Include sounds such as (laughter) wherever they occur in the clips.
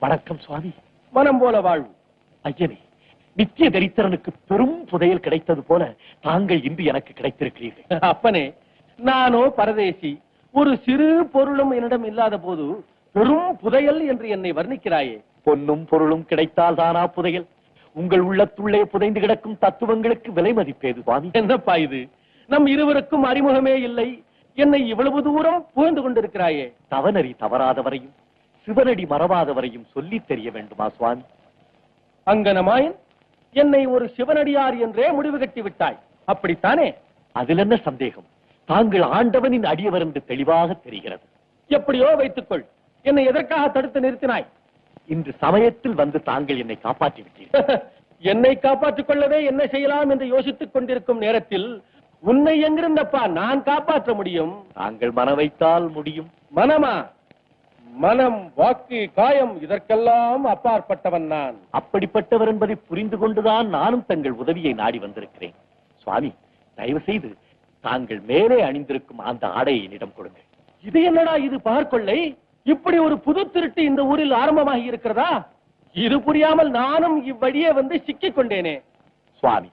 வணக்கம் சுவாமி. மனம் போல வாழ்வு. ஐயனே நித்திய தரித்திரனுக்கு பெரும் புதையல் கிடைத்தது போல தாங்கள் இன்று எனக்கு கிடைத்திருக்கிறீர்கள். அப்பனே நானோ பரதேசி ஒரு சிறு பொருளும் என்னிடம் இல்லாத போது பெரும் புதையல் என்று என்னை வர்ணிக்கிறாயே. பொன்னும் பொருளும் கிடைத்தால் தானா புதையல்? உங்கள் உள்ளத்துள்ளே புதைந்து கிடக்கும் தத்துவங்களுக்கு விலை மதிப்பேது சுவாமி? என்னப்பா இது? நம் இருவருக்கும் அறிமுகமே இல்லை. என்னை இவ்வளவு தூரம் புகழ்ந்து கொண்டிருக்கிறாயே. தவநறி தவறாதவரையும் சிவனடி மறவாதவரையும் சொல்லித் தெரிய வேண்டுமா சுவாமி? அங்கனமாயின் என்னை ஒரு சிவனடியார் என்றே முடிவு கட்டி விட்டாய். அப்படித்தானே? அதில் என்ன சந்தேகம்? தாங்கள் ஆண்டவனின் அடியவர் என்று தெளிவாக தெரிகிறது. எப்படியோ வைத்துக்கொள். என்னை எதற்காக தடுத்து நிறுத்தினாய்? இன்று சமயத்தில் வந்து தாங்கள் என்னை காப்பாற்றி விட்டீர்கள். (laughs) என்னை காப்பாற்றிக் கொள்ளவே என்ன செய்யலாம் என்று யோசித்துக் கொண்டிருக்கும் நேரத்தில் உன்னை எங்கிருந்தப்பா நான் காப்பாற்ற முடியும்? தாங்கள் மன வைத்தால் முடியும். மனமா? மனம் வாக்கு காயம் இதற்கெல்லாம் அப்பாற்பட்டவன் நான். அப்படிப்பட்டவர் என்பதை புரிந்து கொண்டுதான் நானும் தங்கள் உதவியை நாடி வந்திருக்கிறேன். சுவாமி தயவு செய்து தாங்கள் மேலே அணிந்திருக்கும் அந்த ஆடையை என்னிடம் கொடுங்கள். இது என்னடா இது பார்க்கொள்ளை இப்படி ஒரு புது திருட்டு இந்த ஊரில் ஆரம்பமாகி இருக்கிறதா? இது புரியாமல் நானும் இவ்வழியே வந்து சிக்கிக் கொண்டேனே. சுவாமி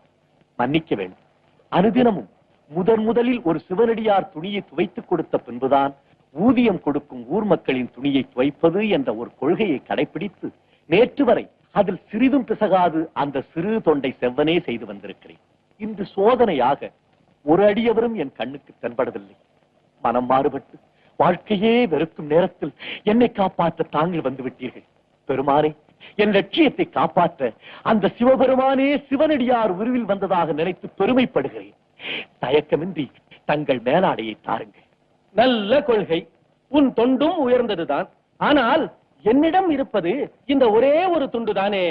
மன்னிக்க வேண்டும். அனுதினமும் முதன் முதலில் ஒரு சிவனடியார் துணியை துவைத்துக் கொடுத்த பின்புதான் ஊதியம் கொடுக்கும் ஊர் மக்களின் துணியை துவைப்பது என்ற ஒரு கொள்கையை கடைபிடித்து நேற்று வரை அதில் சிறிதும் பிசகாது அந்த சிறு தொண்டை செவ்வனே செய்து வந்திருக்கிறேன். இன்று சோதனையாக ஒரு அடியவரும் என் கண்ணுக்கு தென்படவில்லை. மனம் மாறுபட்டு வாழ்க்கையே வெறுக்கும் நேரத்தில் என்னை காப்பாற்ற தாங்கள் வந்து விட்டீர்கள் பெருமானே என் லட்சியத்தை காப்பாற்ற அந்த சிவபெருமானே சிவனடியார் உருவில் வந்ததாக நினைத்து பெருமைப்படுகிறேன். தயக்கமின்றி தங்கள் மேலாடையை தாருங்கள். நல்ல கொள்கை. உன் தொண்டும் உயர்ந்ததுதான். ஆனால் என்னிடம் இருப்பது இந்த ஒரே ஒரு துண்டுதானே?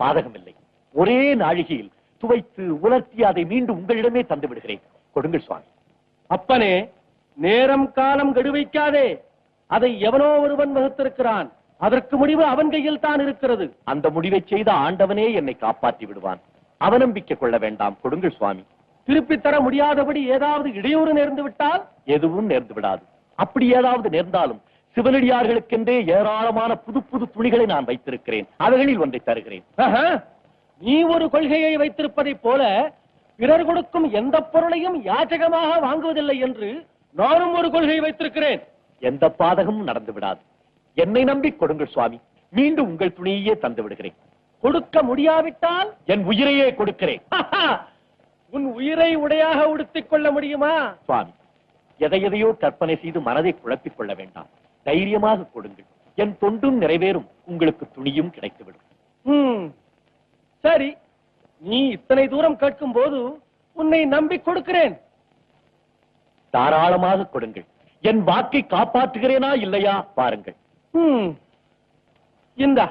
பாதகமில்லை. ஒரே நாழிகையில் துவைத்து உலர்த்தி அதை மீண்டும் உங்களிடமே தந்து விடுகிறேன். கொடுங்கள் சுவாமி. அப்பனே நேரம் காலம் கெடுவைக்காதே. அதை எவனோ ஒருவன் வகுத்திருக்கிறான். அதற்கு முடிவு அவன் கையில் தான் இருக்கிறது. அந்த முடிவை செய்த ஆண்டவனே என்னை காப்பாற்றி விடுவான். அவநம்பிக்கை கொள்ள வேண்டாம். கொடுங்கள் சுவாமி. திருப்பித் தர முடியாதபடி ஏதாவது இடையூறு நேர்ந்து விட்டால்? எதுவும் நேர்ந்து விடாது. அப்படி ஏதாவது நேர்ந்தாலும் சிவனடியார்களுக்கென்றே ஏராளமான புது புது துணிகளை நான் வைத்திருக்கிறேன். அவைகளில் ஒன்றை தருகிறேன். நீ ஒரு கொள்கையை வைத்திருப்பதைப் போல பிறர் கொடுக்கும் எந்த பொருளையும் யாச்சகமாக வாங்குவதில்லை என்று நானும் ஒரு கொள்கை வைத்திருக்கிறேன். எந்த பாதகமும் நடந்து விடாது. என்னை நம்பி கொடுங்கள் சுவாமி. மீண்டும் உங்கள் துணியையே தந்து விடுகிறேன் கொடுக்க முடியாவிட்டால்? என் உயிரையே கொடுக்கிறேன். உன் உயிரை உடையாக உடுத்திக் கொள்ள முடியுமா? சுவாமி எதை எதையோ கற்பனை செய்து மனதை குழப்பிக் கொள்ள வேண்டாம். தைரியமாக கொடுங்கள். என் தொண்டும் நிறைவேறும். உங்களுக்கு துணியும் கிடைத்துவிடும். சரி நீ இத்தனை தூரம் கேட்கும் போது உன்னை நம்பி கொடுக்கிறேன். தாராளமாக கொடுங்கள். என் வாக்கை காப்பாற்றுகிறேனா இல்லையா? பாருங்கள். இந்தா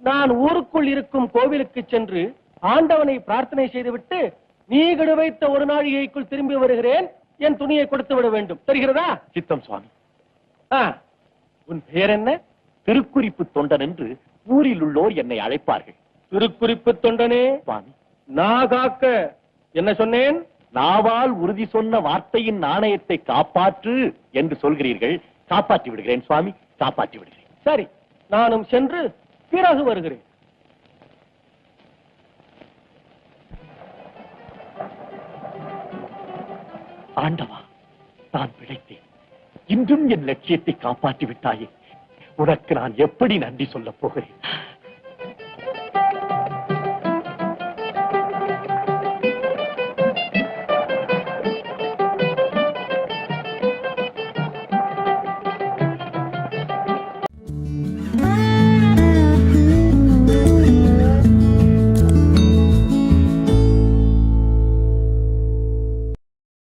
நான் ஊருக்குள் இருக்கும் கோவிலுக்கு சென்று ஆண்டவனை பிரார்த்தனை செய்துவிட்டு நீ கெடு வைத்த ஒரு நாழிகைக்குள் திரும்பி வருகிறேன். என் துணியை கொடுத்து விட வேண்டும். தெரிகிறதா? சித்தம் சுவாமி. உன் பெயர் என்ன திருக்குறிப்பு தொண்டன் என்று ஊரில் உள்ளோர் என்னை அழைப்பார்கள். திருக்குறிப்பு தொண்டனே. சுவாமி. நாகாக்க என்ன சொன்னேன்? நாவால் உறுதி சொன்ன வார்த்தையின் நாணயத்தை காப்பாற்று என்று சொல்கிறீர்கள். காப்பாற்றி விடுகிறேன் சுவாமி. காப்பாற்றி விடுகிறேன். சரி நானும் சென்று பிறகு வருகிறேன். ஆண்டவா நான் பிழைத்தேன். இன்றும் என் லட்சியத்தை காப்பாற்றி விட்டாயே உனக்கு நான் எப்படி நன்றி சொல்லப் போகிறேன்?